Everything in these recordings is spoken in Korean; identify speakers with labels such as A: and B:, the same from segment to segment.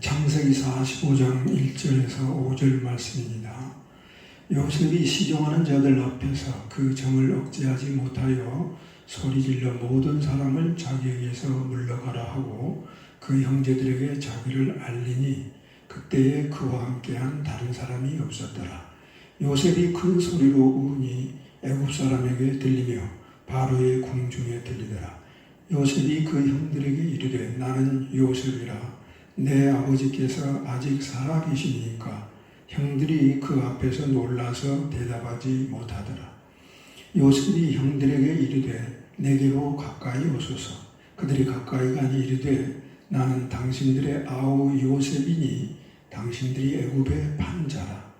A: 창세기 45장 1절에서 5절 말씀입니다. 요셉이 시종하는 자들 앞에서 그 정을 억제하지 못하여 소리질러 모든 사람을 자기에게서 물러가라 하고 그 형제들에게 자기를 알리니 그때에 그와 함께한 다른 사람이 없었더라. 요셉이 큰 소리로 우니 애굽 사람에게 들리며 바로의 궁중에 들리더라. 요셉이 그 형들에게 이르되 나는 요셉이라 내 아버지께서 아직 살아 계시니까 형들이 그 앞에서 놀라서 대답하지 못하더라. 요셉이 형들에게 이르되 내게로 가까이 오소서. 그들이 가까이 가니 이르되 나는 당신들의 아우 요셉이니 당신들이 애굽의 판자라.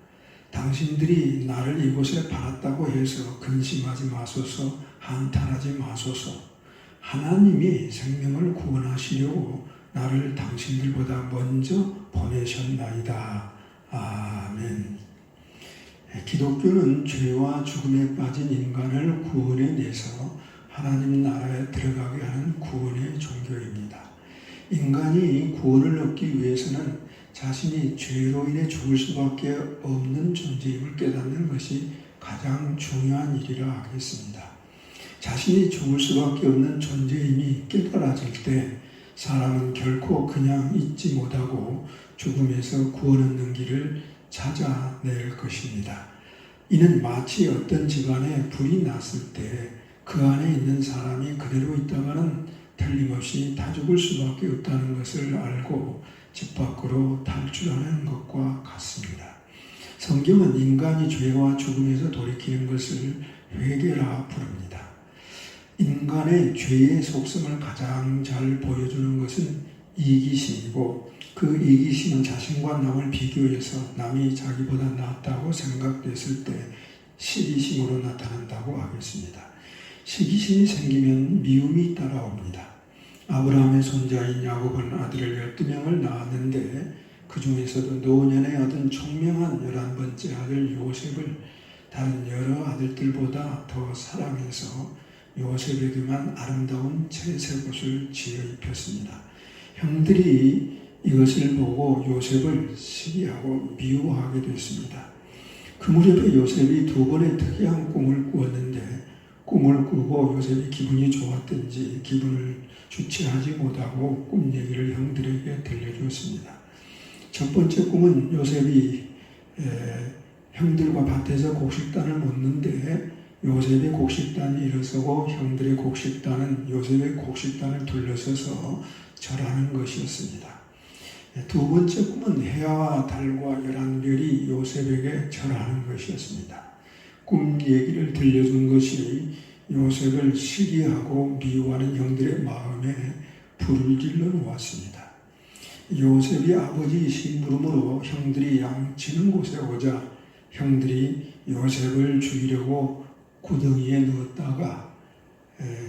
A: 당신들이 나를 이곳에 팔았다고 해서 근심하지 마소서 한탄하지 마소서. 하나님이 생명을 구원하시려고 나를 당신들보다 먼저 보내셨나이다. 아멘. 기독교는 죄와 죽음에 빠진 인간을 구원해 내서 하나님 나라에 들어가게 하는 구원의 종교입니다. 인간이 구원을 얻기 위해서는 자신이 죄로 인해 죽을 수밖에 없는 존재임을 깨닫는 것이 가장 중요한 일이라 하겠습니다. 자신이 죽을 수밖에 없는 존재임이 깨달아질 때 사람은 결코 그냥 잊지 못하고 죽음에서 구원 얻는 길을 찾아낼 것입니다. 이는 마치 어떤 집안에 불이 났을 때 그 안에 있는 사람이 그대로 있다가는 틀림없이 다 죽을 수밖에 없다는 것을 알고 집 밖으로 탈출하는 것과 같습니다. 성경은 인간이 죄와 죽음에서 돌이키는 것을 회개라 부릅니다. 인간의 죄의 속성을 가장 잘 보여주는 것은 이기심이고 그 이기심은 자신과 남을 비교해서 남이 자기보다 낫다고 생각됐을 때 시기심으로 나타난다고 하겠습니다. 시기심이 생기면 미움이 따라옵니다. 아브라함의 손자인 야곱은 아들을 12명을 낳았는데 그 중에서도 노년에 얻은 총명한 열한 번째 아들 요셉을 다른 여러 아들들보다 더 사랑해서 요셉에게만 아름다운 채색 옷을 지어 입혔습니다. 형들이 이것을 보고 요셉을 시기하고 미워하게 됐습니다. 그 무렵에 요셉이 두 번의 특이한 꿈을 꾸었는데 꿈을 꾸고 요셉이 기분이 좋았든지 기분을 주체하지 못하고 꿈 얘기를 형들에게 들려주었습니다. 첫 번째 꿈은 요셉이 형들과 밭에서 곡식단을 묻는데 요셉의 곡식단이 일어서고 형들의 곡식단은 요셉의 곡식단을 둘러서서 절하는 것이었습니다. 두 번째 꿈은 해와 달과 열한 별이 요셉에게 절하는 것이었습니다. 꿈 얘기를 들려준 것이 요셉을 시기하고 미워하는 형들의 마음에 불을 질러 놓았습니다. 요셉이 아버지이신 물음으로 형들이 양치는 곳에 오자 형들이 요셉을 죽이려고 구덩이에 넣었다가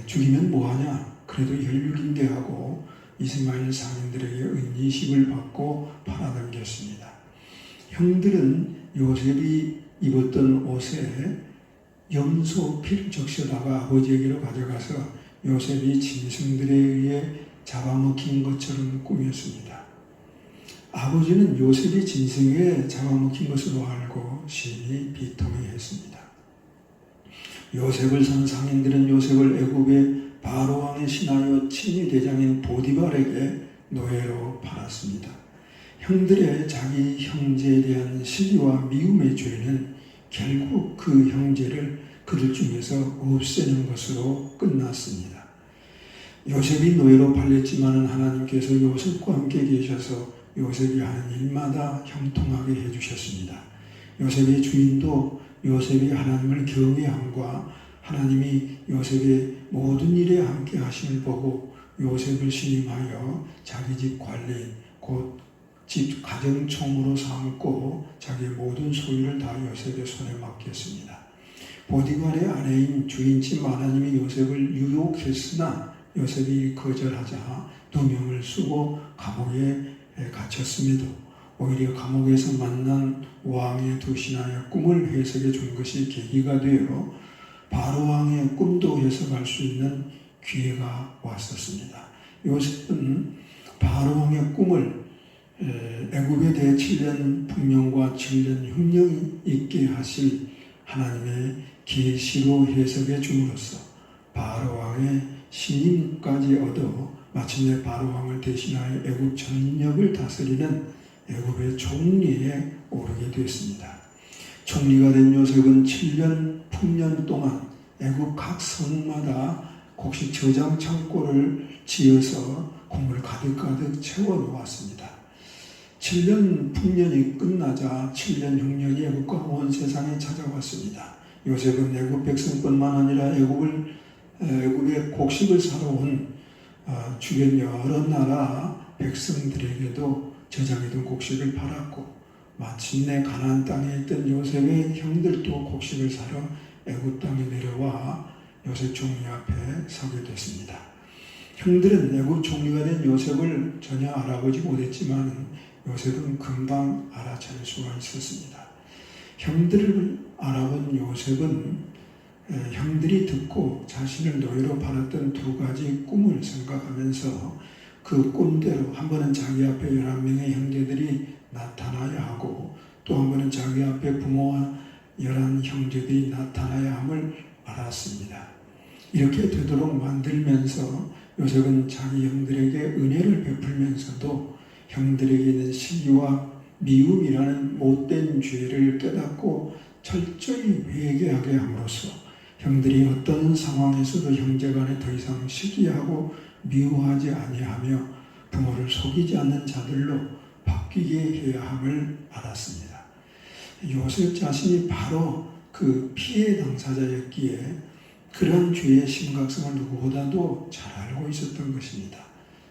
A: 죽이면 뭐하냐 그래도 혈육인데 하고 이스마엘 상인들에게 은이식을 받고 팔아넘겼습니다. 형들은 요셉이 입었던 옷에 염소 피를 적셔다가 아버지에게로 가져가서 요셉이 짐승들에 의해 잡아먹힌 것처럼 꾸몄습니다. 아버지는 요셉이 짐승에 잡아먹힌 것으로 알고 심히 비통해했습니다. 요셉을 산 상인들은 요셉을 애굽의 바로 왕의 신하여 친위 대장인 보디발에게 노예로 팔았습니다. 형들의 자기 형제에 대한 시기와 미움의 죄는 결국 그 형제를 그들 중에서 없애는 것으로 끝났습니다. 요셉이 노예로 팔렸지만 하나님께서 요셉과 함께 계셔서 요셉이 하는 일마다 형통하게 해주셨습니다. 요셉의 주인도 요셉이 하나님을 경외함과 하나님이 요셉의 모든 일에 함께 하심을 보고 요셉을 신임하여 자기 집 관리 곧 집 가정총으로 삼고 자기의 모든 소유를 다 요셉의 손에 맡겼습니다. 보디발의 아내인 주인집 하나님이 요셉을 유혹했으나 요셉이 거절하자 두 명을 쓰고 감옥에 갇혔음에도 오히려 감옥에서 만난 왕의 두 신하의 꿈을 해석해 준 것이 계기가 되어 바로 왕의 꿈도 해석할 수 있는 기회가 왔었습니다. 요셉은 바로 왕의 꿈을 에, 애굽에 대해 7년 풍년과 7년 흉령이 있게 하실 하나님의 계시로 해석해 줌으로써 바로 왕의 신임까지 얻어 마침내 바로 왕을 대신하여 애굽 전역을 다스리는 애굽의 총리에 오르게 되었습니다. 총리가 된 요셉은 7년 풍년 동안 애굽 각 성마다 곡식 저장 창고를 지어서 곡물 가득가득 채워 놓았습니다. 7년 풍년이 끝나자 7년 흉년이 애굽과 온 세상에 찾아왔습니다. 요셉은 애굽 백성뿐만 아니라 애굽을 애굽의 곡식을 사러 온 어, 주변 여러 나라 백성들에게도 저장해둔 곡식을 팔았고 마침내 가나안 땅에 있던 요셉의 형들도 곡식을 사러 애굽 땅에 내려와 요셉 총리 앞에 서게 됐습니다. 형들은 애굽 총리가 된 요셉을 전혀 알아보지 못했지만 요셉은 금방 알아차릴 수가 있었습니다. 형들을 알아본 요셉은 에, 형들이 듣고 자신을 노예로 팔았던 두 가지 꿈을 생각하면서 그 꿈대로 한 번은 자기 앞에 11명의 형제들이 나타나야 하고 또 한 번은 자기 앞에 부모와 11 형제들이 나타나야 함을 알았습니다. 이렇게 되도록 만들면서 요셉은 자기 형들에게 은혜를 베풀면서도 형들에게 있는 시기와 미움이라는 못된 죄를 깨닫고 철저히 회개하게 함으로써 형들이 어떤 상황에서도 형제 간에 더 이상 시기하고 미워하지 아니하며 부모를 속이지 않는 자들로 바뀌게 해야 함을 알았습니다. 요셉 자신이 바로 그 피해 당사자였기에 그런 죄의 심각성을 누구보다도 잘 알고 있었던 것입니다.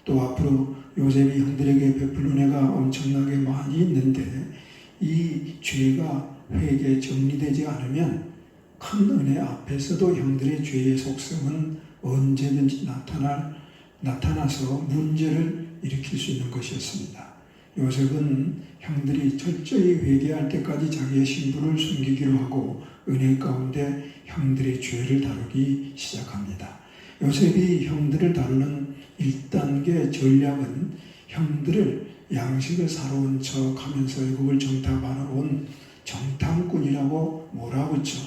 A: 또 앞으로 요셉이 형들에게 베풀 은혜가 엄청나게 많이 있는데 이 죄가 회개 정리되지 않으면 큰 은혜 앞에서도 형들의 죄의 속성은 언제든지 나타날, 나타나서 문제를 일으킬 수 있는 것이었습니다. 요셉은 형들이 철저히 회개할 때까지 자기의 신분을 숨기기로 하고 은혜 가운데 형들의 죄를 다루기 시작합니다. 요셉이 형들을 다루는 1단계 전략은 형들을 양식을 사러 온 척 하면서 애국을 정탐하러 온 정탐꾼이라고 몰아붙여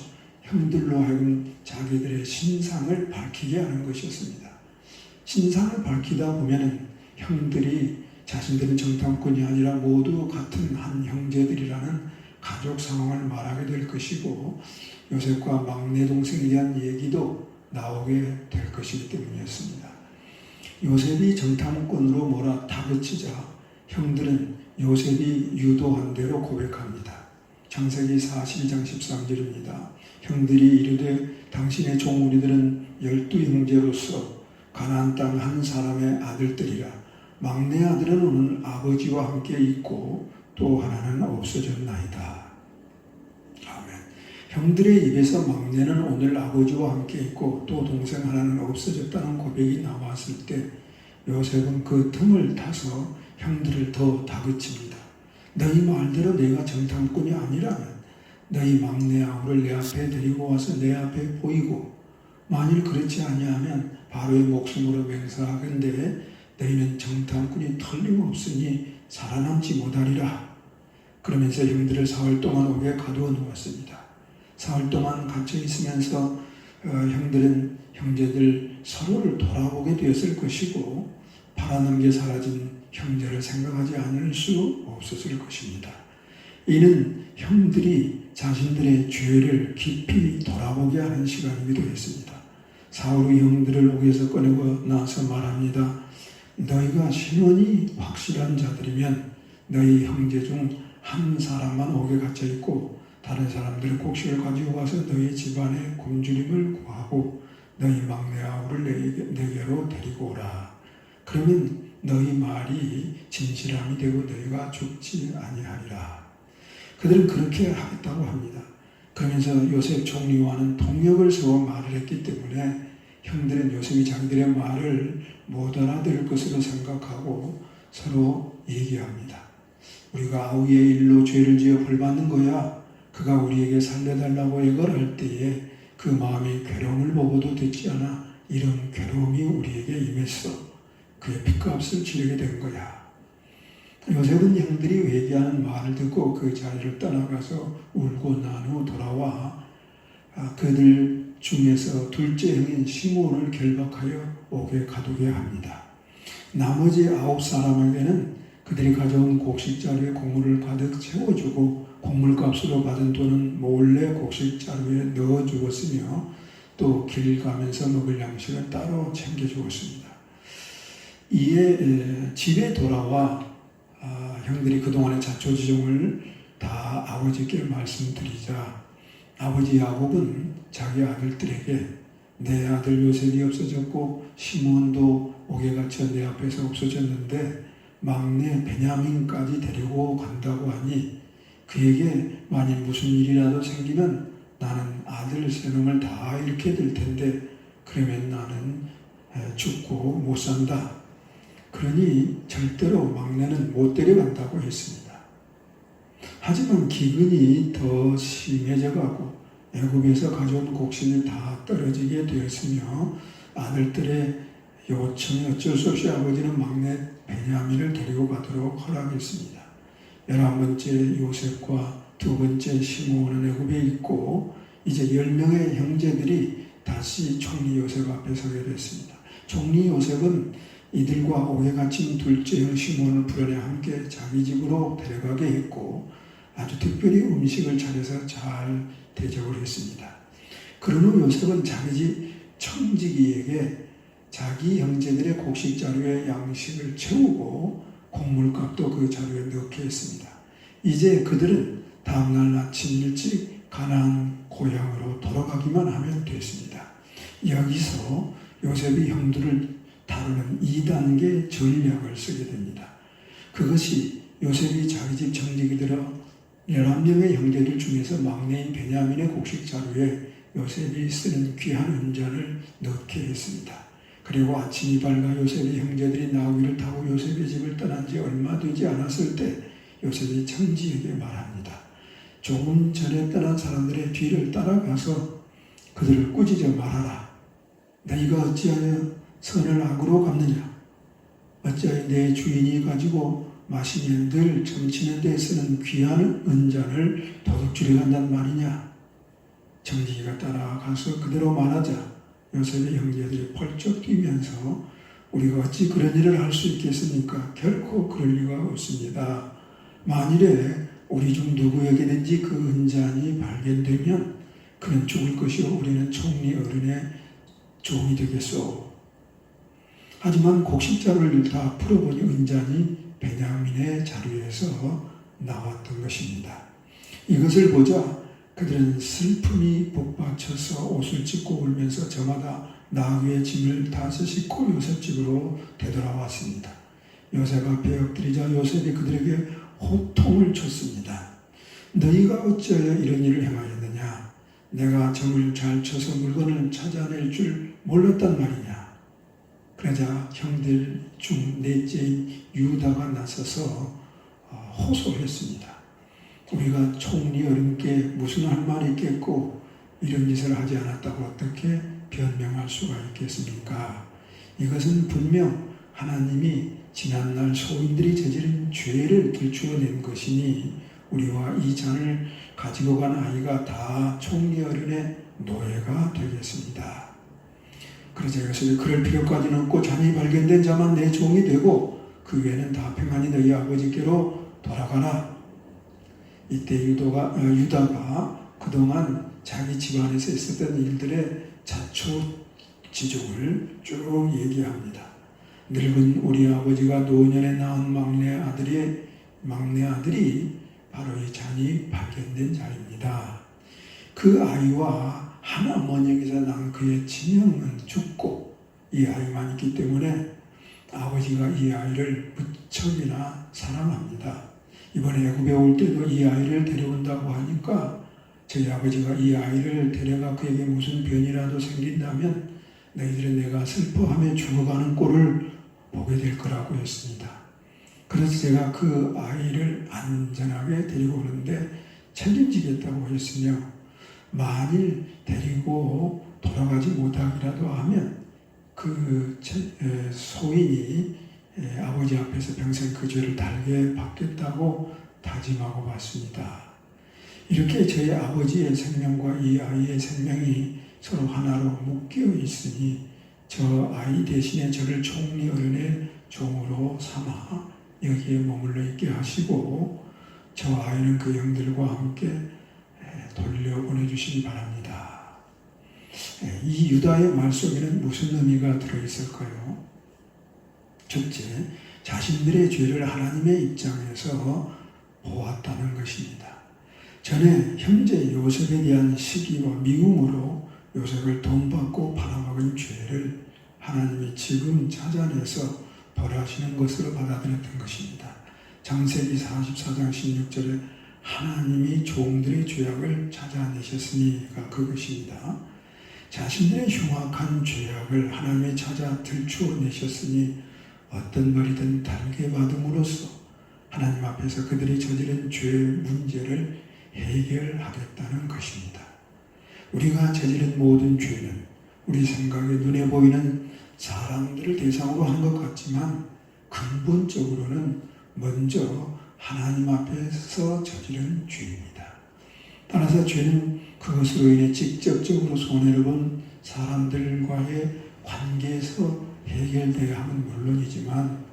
A: 형들로 하여금 자기들의 신상을 밝히게 하는 것이었습니다. 신상을 밝히다 보면 형들이 자신들은 정탐꾼이 아니라 모두 같은 한 형제들이라는 가족 상황을 말하게 될 것이고 요셉과 막내 동생에 대한 얘기도 나오게 될 것이기 때문이었습니다. 요셉이 정탐꾼으로 몰아 다그치자 형들은 요셉이 유도한 대로 고백합니다. 창세기 42장 13절입니다. 형들이 이르되 당신의 종 우리들은 열두 형제로서 가나안 땅 한 사람의 아들들이라 막내 아들은 오늘 아버지와 함께 있고 또 하나는 없어졌나이다. 아멘. 형들의 입에서 막내는 오늘 아버지와 함께 있고 또 동생 하나는 없어졌다는 고백이 나왔을 때 요셉은 그 틈을 타서 형들을 더 다그칩니다. 너희 말대로 내가 정탐꾼이 아니라면 너희 막내 아우를 내 앞에 데리고 와서 내 앞에 보이고 만일 그렇지 아니하면 바로의 목숨으로 맹세하건대 너희는 정탐꾼이 틀림없으니 살아남지 못하리라. 그러면서 형들을 사흘 동안 옥에 가두어 놓았습니다. 사흘 동안 갇혀 있으면서 어, 형들은 형제들 서로를 돌아보게 되었을 것이고 팔아넘겨 사라진 형제를 생각하지 않을 수 없었을 것입니다. 이는 형들이 자신들의 죄를 깊이 돌아보게 하는 시간이기도 했습니다. 사울의 형들을 옥에서 꺼내고 나서 말합니다. 너희가 신원이 확실한 자들이면 너희 형제 중 한 사람만 옥에 갇혀 있고 다른 사람들은 곡식을 가지고 와서 너희 집안에 굶주림을 구하고 너희 막내 아우를 내게 로 데리고 오라. 그러면 너희 말이 진실함이 되고 너희가 죽지 아니하리라. 그들은 그렇게 하겠다고 합니다. 그러면서 요셉 총리와는 동역을 세워 말을 했기 때문에 형들은 요셉이 자기들의 말을 못 알아들을 것으로 생각하고 서로 얘기합니다. 우리가 아우의 일로 죄를 지어 벌받는 거야. 그가 우리에게 살려달라고 애걸할 때에 그 마음이 괴로움을 보고도 듣지 않아 이런 괴로움이 우리에게 임했어. 그의 핏값을 치르게 된 거야. 요셉은 형들이 회개하는 말을 듣고 그 자리를 떠나가서 울고 난 후 돌아와 아, 그들 중에서 둘째 형인 시몬을 결박하여 옥에 가두게 합니다. 나머지 아홉 사람에게는 그들이 가져온 곡식자루에 곡물을 가득 채워주고 곡물값으로 받은 돈은 몰래 곡식자루에 넣어 주었으며 또 길 가면서 먹을 양식을 따로 챙겨 주었습니다. 이에 에, 집에 돌아와 아, 형들이 그동안의 자초지종을 다 아버지께 말씀드리자 아버지 야곱은 자기 아들들에게 내 아들 요셉이 없어졌고 시몬도 옥에 갇혀 내 앞에서 없어졌는데 막내 베냐민까지 데리고 간다고 하니 그에게 만일 무슨 일이라도 생기면 나는 아들 세 놈을 다 잃게 될 텐데 그러면 나는 에, 죽고 못 산다. 그러니 절대로 막내는 못 데려간다고 했습니다. 하지만 기근이 더 심해져 가고 애굽에서 가져온 곡식이 다 떨어지게 되었으며 아들들의 요청에 어쩔 수 없이 아버지는 막내 베냐민을 데리고 가도록 허락했습니다. 열한 번째 요셉과 두 번째 시므온은 애굽에 있고 이제 열 명의 형제들이 다시 총리 요셉 앞에 서게 됐습니다. 총리 요셉은 이들과 옥에 갇힌 둘째 형 시몬을 불안해 함께 자기 집으로 데려가게 했고 아주 특별히 음식을 차려서 잘 대접을 했습니다. 그런 후 요셉은 자기 집 청지기에게 자기 형제들의 곡식 자루에 양식을 채우고 곡물값도 그 자루에 넣게 했습니다. 이제 그들은 다음날 아침 일찍 가나안 고향으로 돌아가기만 하면 됐습니다. 여기서 요셉이 형들을 다루는 2단계 전략을 쓰게 됩니다. 그것이 요셉이 자기 집 정직이 들어 11명의 형제들 중에서 막내인 베냐민의 곡식 자루에 요셉이 쓰는 귀한 은잔을 넣게 했습니다. 그리고 아침이 밝아 요셉의 형제들이 나귀를 타고 요셉의 집을 떠난 지 얼마 되지 않았을 때 요셉이 청지에게 말합니다. 조금 전에 떠난 사람들의 뒤를 따라가서 그들을 꾸짖어 말하라. 너희가 어찌하여 선을 악으로 갚느냐? 어찌하여 내 주인이 가지고 마시면 늘 점치는 데 쓰는 귀한 은잔을 도둑질해 간단 말이냐? 정지기가 따라가서 그대로 말하자 요셉의 형제들이 펄쩍 뛰면서 우리가 어찌 그런 일을 할 수 있겠습니까? 결코 그럴 리가 없습니다. 만일에 우리 중 누구에게든지 그 은잔이 발견되면 그는 죽을 것이요 우리는 총리 어른의 종이 되겠소. 하지만 곡식자를 다 풀어보니 은잔이 베냐민의 자루에서 나왔던 것입니다. 이것을 보자 그들은 슬픔이 복받쳐서 옷을 찢고 울면서 저마다 나귀의 짐을 다시 싣고 요셉 집으로 되돌아왔습니다. 요셉 앞에 엎드리자 요셉이 그들에게 호통을 쳤습니다. 너희가 어찌하여 이런 일을 행하였느냐? 내가 점을 잘 쳐서 물건을 찾아낼 줄 몰랐단 말이냐? 그러자 형들 중 넷째인 유다가 나서서 어, 호소했습니다. 우리가 총리 어른께 무슨 할 말이 있겠고 이런 짓을 하지 않았다고 어떻게 변명할 수가 있겠습니까? 이것은 분명 하나님이 지난날 소인들이 저지른 죄를 들추어낸 것이니 우리와 이 잔을 가지고 간 아이가 다 총리 어른의 노예가 되겠습니다. 그러자 이것을 그럴 필요까지는 없고 잔이 발견된 자만 내 종이 되고 그 외에는 다 평안히 너희 아버지께로 돌아가라. 이때 유도가, 어, 유다가 그동안 자기 집안에서 있었던 일들의 자초 지종을 쭉 얘기합니다. 늙은 우리 아버지가 노년에 낳은 막내 아들이 막내 아들이 바로 이 잔이 발견된 자입니다. 그 아이와 한 어머니에게서 난 그의 친형은 죽고 이 아이만 있기 때문에 아버지가 이 아이를 무척이나 사랑합니다. 이번에 애굽에 올 때도 이 아이를 데려온다고 하니까 저희 아버지가 이 아이를 데려가 그에게 무슨 변이라도 생긴다면 너희들은 내가 슬퍼하며 죽어가는 꼴을 보게 될 거라고 했습니다. 그래서 제가 그 아이를 안전하게 데리고 오는데 책임지겠다고 했으며 만일 데리고 돌아가지 못하기라도 하면 그 소인이 예, 아버지 앞에서 평생 그 죄를 달게 받겠다고 다짐하고 받습니다. 이렇게 저희 아버지의 생명과 이 아이의 생명이 서로 하나로 묶여 있으니 저 아이 대신에 저를 총리 어른의 종으로 삼아 여기에 머물러 있게 하시고 저 아이는 그 영들과 함께 예, 돌려 보내주시기 바랍니다. 예, 이 유다의 말 속에는 무슨 의미가 들어있을까요? 첫째, 자신들의 죄를 하나님의 입장에서 보았다는 것입니다. 전에 형제 요셉에 대한 시기와 미움으로 요셉을 돈 받고 팔아먹은 죄를 하나님이 지금 찾아내서 벌하시는 것으로 받아들였던 것입니다. 장세기 44장 16절에 하나님이 종들의 죄악을 찾아내셨으니가 그것입니다. 자신들의 흉악한 죄악을 하나님이 찾아 들추어내셨으니 어떤 말이든 다르게 받음으로써 하나님 앞에서 그들이 저지른 죄 문제를 해결하겠다는 것입니다. 우리가 저지른 모든 죄는 우리 생각에 눈에 보이는 사람들을 대상으로 한것 같지만 근본적으로는 먼저 하나님 앞에서 저지른 죄입니다. 따라서 죄는 그것으로 인해 직접적으로 손해를 본 사람들과의 관계에서 해결돼야 하면 물론이지만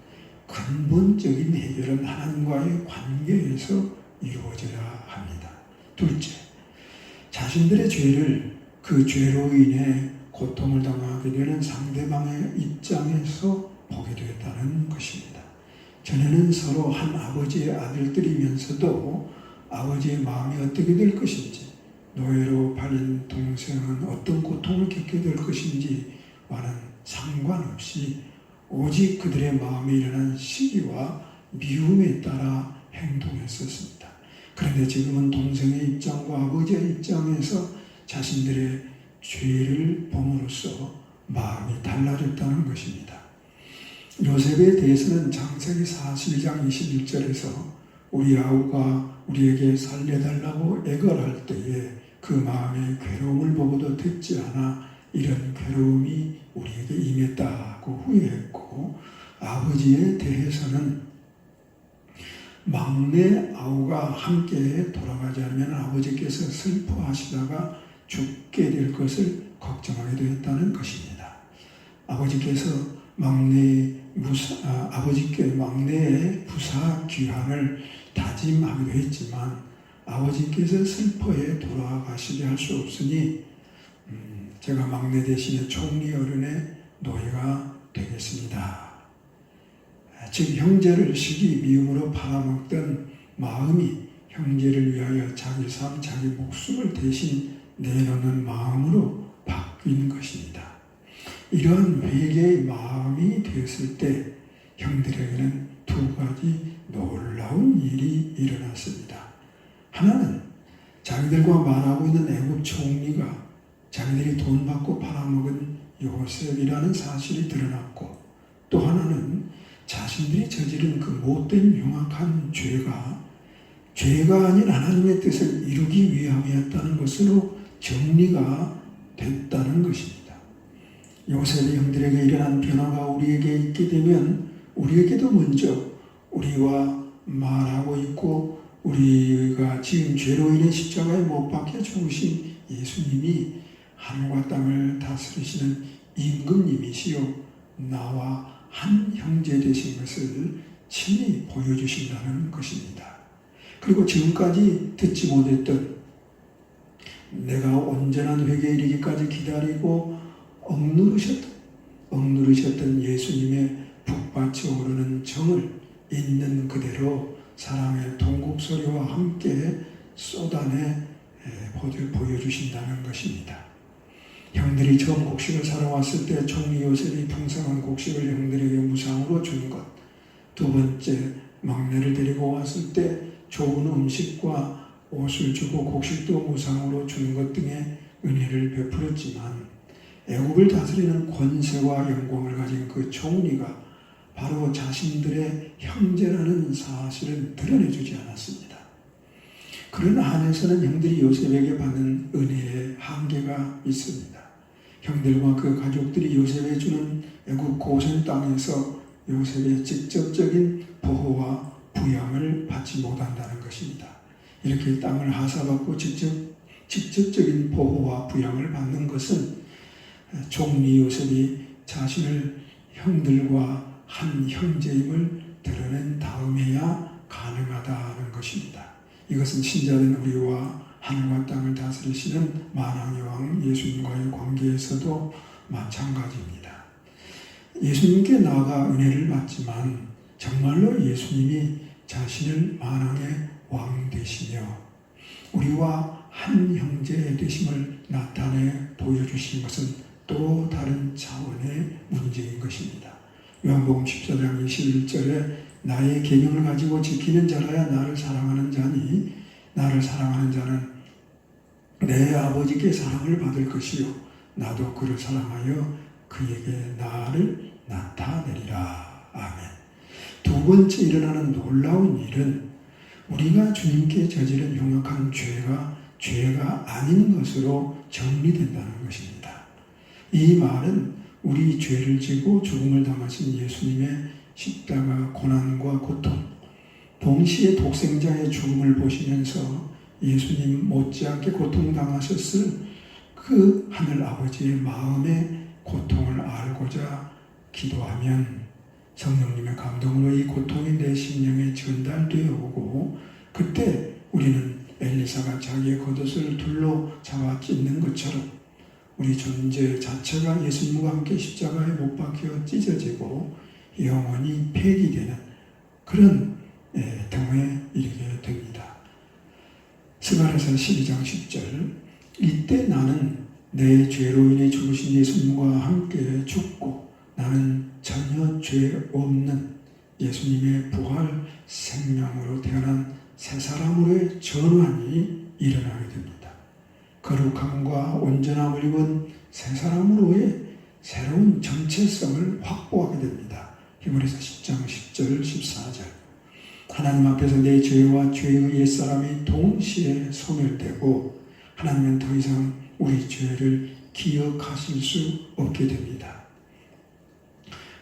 A: 근본적인 해결은 하나님과의 관계에서 이루어져야 합니다. 둘째, 자신들의 죄를 그 죄로 인해 고통을 당하게 되는 상대방의 입장에서 보게 되었다는 것입니다. 전에는 서로 한 아버지의 아들들이면서도 아버지의 마음이 어떻게 될 것인지, 노예로 팔린 동생은 어떤 고통을 겪게 될 것인지와는 상관없이 오직 그들의 마음에 일어난 시기와 미움에 따라 행동했었습니다. 그런데 지금은 동생의 입장과 아버지의 입장에서 자신들의 죄를 봄으로써 마음이 달라졌다는 것입니다. 요셉에 대해서는 장세기 41장 21절에서 우리 아우가 우리에게 살려달라고 애걸할 때에 그 마음의 괴로움을 보고도 듣지 않아 이런 괴로움이 우리에게 임했다고 후회했고 아버지에 대해서는 막내 아우가 함께 돌아가지 않으면 아버지께서 슬퍼하시다가 죽게 될 것을 걱정하게 되었다는 것입니다. 아버지께서 막내 무사, 아, 아버지께 막내의 부사 귀환을 다짐하기도 했지만 아버지께서 슬퍼에 돌아가시게 할 수 없으니 음, 제가 막내 대신에 총리 어른의 노예가 되겠습니다. 즉 형제를 시기 미움으로 팔아먹던 마음이 형제를 위하여 자기 삶, 자기 목숨을 대신 내놓는 마음으로 바뀐 것입니다. 이러한 회개의 마음이 되었을 때 형들에게는 두 가지 놀라운 일이 일어났습니다. 하나는 자기들과 말하고 있는 애국 총리가 자기들이 돈 받고 팔아먹은 요셉이라는 사실이 드러났고 또 하나는 자신들이 저지른 그 못된 흉악한 죄가 죄가 아닌 하나님의 뜻을 이루기 위함이었다는 것으로 정리가 됐다는 것입니다. 요셉의 형들에게 일어난 변화가 우리에게 있게 되면 우리에게도 먼저 우리와 말하고 있고 우리가 지은 죄로 인해 십자가에 못 박혀 죽으신 예수님이 하늘과 땅을 다스리시는 임금님이시요 나와 한 형제 되신 것을 친히 보여주신다는 것입니다. 그리고 지금까지 듣지 못했던 내가 온전한 회개에 이르기까지 기다리고 억누르셨던 억누르셨던 예수님의 북받쳐 오르는 정을 있는 그대로 사랑의 통곡소리와 함께 쏟아내 보여주신다는 것입니다. 형들이 처음 곡식을 사러 왔을 때 총리 요셉이 풍성한 곡식을 형들에게 무상으로 준 것. 두 번째, 막내를 데리고 왔을 때 좋은 음식과 옷을 주고 곡식도 무상으로 준것 등의 은혜를 베풀었지만 애국을 다스리는 권세와 영광을 가진 그 총리가 바로 자신들의 형제라는 사실을 드러내주지 않았습니다. 그런 한에서는 형들이 요셉에게 받은 은혜의 한계가 있습니다. 형들과 그 가족들이 요셉에 주는 애국 고센 땅에서 요셉의 직접적인 보호와 부양을 받지 못한다는 것입니다. 이렇게 땅을 하사받고 직접 직접적인 보호와 부양을 받는 것은 종리 요셉이 자신을 형들과 한 형제임을 드러낸 다음에야 가능하다는 것입니다. 이것은 신자된 우리와 하늘과 땅을 다스리시는 만왕의 왕 예수님과의 관계에서도 마찬가지입니다. 예수님께 나아가 은혜를 받지만 정말로 예수님이 자신을 만왕의 왕 되시며 우리와 한 형제 되심을 나타내 보여주신 것은 또 다른 차원의 문제인 것입니다. 요한복음 14장 21절에 나의 계명을 가지고 지키는 자라야 나를 사랑하는 자니 나를 사랑하는 자는 내 아버지께 사랑을 받을 것이요 나도 그를 사랑하여 그에게 나를 나타내리라. 아멘. 두 번째 일어나는 놀라운 일은 우리가 주님께 저지른 흉악한 죄가 죄가 아닌 것으로 정리된다는 것입니다. 이 말은 우리 죄를 지고 죽음을 당하신 예수님의 십자가 고난과 고통, 동시에 독생자의 죽음을 보시면서 예수님 못지않게 고통당하셨을 그 하늘 아버지의 마음의 고통을 알고자 기도하면 성령님의 감동으로 이 고통이 내 심령에 전달되어 오고 그때 우리는 엘리사가 자기의 겉옷을 둘로 잡아 찢는 것처럼 우리 존재 자체가 예수님과 함께 십자가에 못 박혀 찢어지고 영원히 폐기되는 그런 예, 등에 이르게 됩니다. 스가랴서 12장 10절 이때 나는 내 죄로 인해 죽으신 예수님과 함께 죽고 나는 전혀 죄 없는 예수님의 부활 생명으로 태어난 새 사람으로의 전환이 일어나게 됩니다. 거룩함과 온전함을 입은 새 사람으로의 새로운 정체성을 확보하게 됩니다. 히브리서 10장 10절 14절 하나님 앞에서 내 죄와 죄의 옛사람이 동시에 소멸되고 하나님은 더 이상 우리 죄를 기억하실 수 없게 됩니다.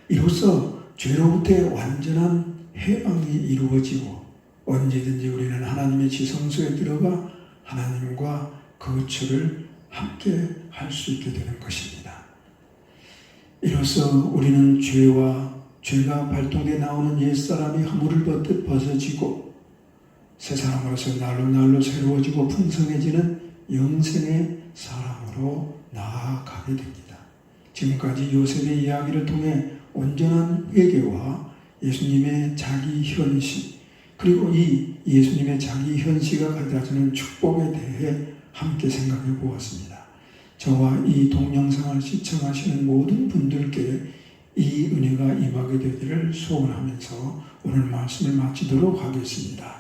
A: 이로써 죄로부터의 완전한 해방이 이루어지고 언제든지 우리는 하나님의 지성소에 들어가 하나님과 거처를 함께 할 수 있게 되는 것입니다. 이로써 우리는 죄와 죄가 발동해 나오는 옛사람이 허물을 벗어지고 새 사람으로서 날로 날로 새로워지고 풍성해지는 영생의 사람으로 나아가게 됩니다. 지금까지 요셉의 이야기를 통해 온전한 회개와 예수님의 자기 현시 그리고 이 예수님의 자기 현시가 가져다주는 축복에 대해 함께 생각해 보았습니다. 저와 이 동영상을 시청하시는 모든 분들께 이 은혜가 임하게 되기를 소원하면서 오늘 말씀을 마치도록 하겠습니다.